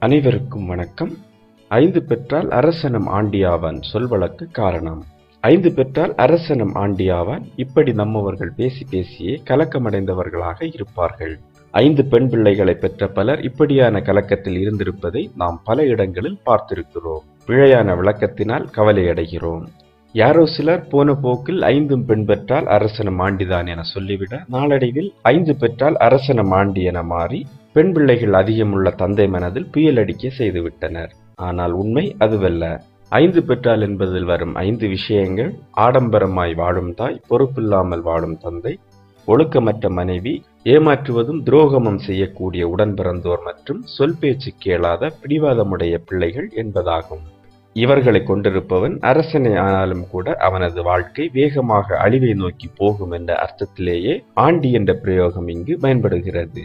அனைவருக்கும் வணக்கம். ஐந்து பெற்றால் அரசனம் ஆண்டியாவான் சொல்வழக்கு காரணம். ஐந்து பெற்றால் அரசனம் ஆண்டியாவான் இப்படி நம்மவர்கள் பேசி பேசியே கலக்கமடைந்தவர்களாக இருப்பார்கள். ஐந்து பெண் பிள்ளைகளை பெற்ற பலர் இப்படியான கலக்கத்தில் இருந்திருப்பதை நாம் பல இடங்களில் பார்த்திருக்கிறோம். பிழையான விளக்கத்தினால் கவலையடைகிறோம் யாரோ சிலர் போன போக்கில் ஐந்தும் பெண் பெற்றால் அரசனம் ஆண்டிதான் என சொல்லிவிட நாளடைவில் ஐந்து பெற்றால் அரசனம் ஆண்டி என மாறி பெண் பிள்ளைகள் அதிகமுள்ள தந்தை மனதில் புயலடிக்க செய்துவிட்டனர். ஆனால் உண்மை அதுவல்ல. ஐந்து பெற்றால் என்பதில் வரும் ஐந்து விஷயங்கள் ஆடம்பரமாய் வாழும் தாய் பொறுப்பில்லாமல் வாழும் தந்தை ஒழுக்கமற்ற மனைவி ஏமாற்றுவதும் துரோகமும் செய்யக்கூடிய உடன் பிறந்தோர் மற்றும் சொல் பேச்சு கேளாத பிடிவாதமுடைய பிள்ளைகள் என்பதாகும். இவர்களை கொண்டிருப்பவன் அரசனை ஆனாலும் கூட அவனது வாழ்க்கை வேகமாக அழிவை நோக்கி போகும் என்ற அர்த்தத்திலேயே ஆண்டி என்ற பிரயோகம் இங்கு பயன்படுகிறது.